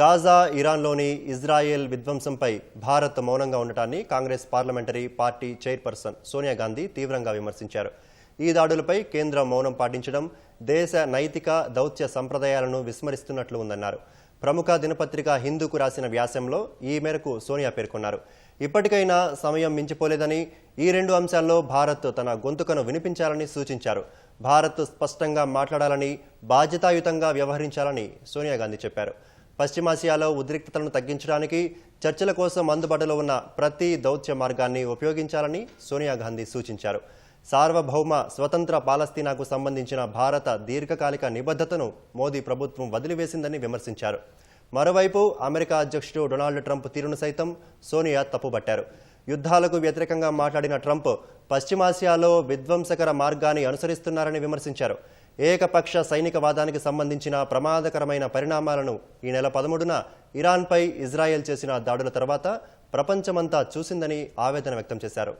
Gaza ఇరాన్లోని Israel విధ్వంసంపై Bharat మౌనంగా ఉండటాన్ని Congress parliamentary party chairperson Sonia Gandhi తీవ్రంగా విమర్శించారు. ఈ దాడులపై కేంద్రం మౌనం పాటించడం దేశ నైతిక దౌత్య సంప్రదాయాలను విస్మరిస్తున్నట్లు ఉందన్నారు. ప్రముఖ దినపత్రిక హిందూకు రాసిన వ్యాసంలో ఈ మేరకు సోనియా పేర్కొన్నారు. ఇప్పటికైనా సమయం మించిపోలేదని ఈ రెండు అంశాల్లో భారత్ తన గొంతుకను వినిపించాలని సూచించారు. భారత్ స్పష్టంగా మాట్లాడాలని బాధ్యతాయుతంగా వ్యవహరించాలని సోనియా గాంధీ చెప్పారు. పశ్చిమాసియాలో ఉద్రిక్తతలను తగ్గించడానికి చర్చల కోసం అందుబాటులో ఉన్న ప్రతి దౌత్య మార్గాన్ని ఉపయోగించాలని సోనియా గాంధీ సూచించారు. సార్వభౌమ స్వతంత్ర పాలస్తీనాకు సంబంధించిన భారత దీర్ఘకాలిక నిబద్ధతను మోదీ ప్రభుత్వం వదిలివేసిందని విమర్శించారు. మరోవైపు అమెరికా అధ్యక్షుడు డొనాల్డ్ ట్రంప్ తీరును సైతం సోనియా తప్పుబట్టారు. యుద్ధాలకు వ్యతిరేకంగా మాట్లాడిన ట్రంప్ పశ్చిమాసియాలో విధ్వంసకర మార్గాన్ని అనుసరిస్తున్నారని విమర్శించారు. ఏకపక్ష సైనికవాదానికి సంబంధించిన ప్రమాదకరమైన పరిణామాలను ఈ నెల పదమూడున ఇరాన్పై ఇజ్రాయెల్ చేసిన దాడుల తర్వాత ప్రపంచమంతా చూసిందని ఆవేదన వ్యక్తం చేశారు.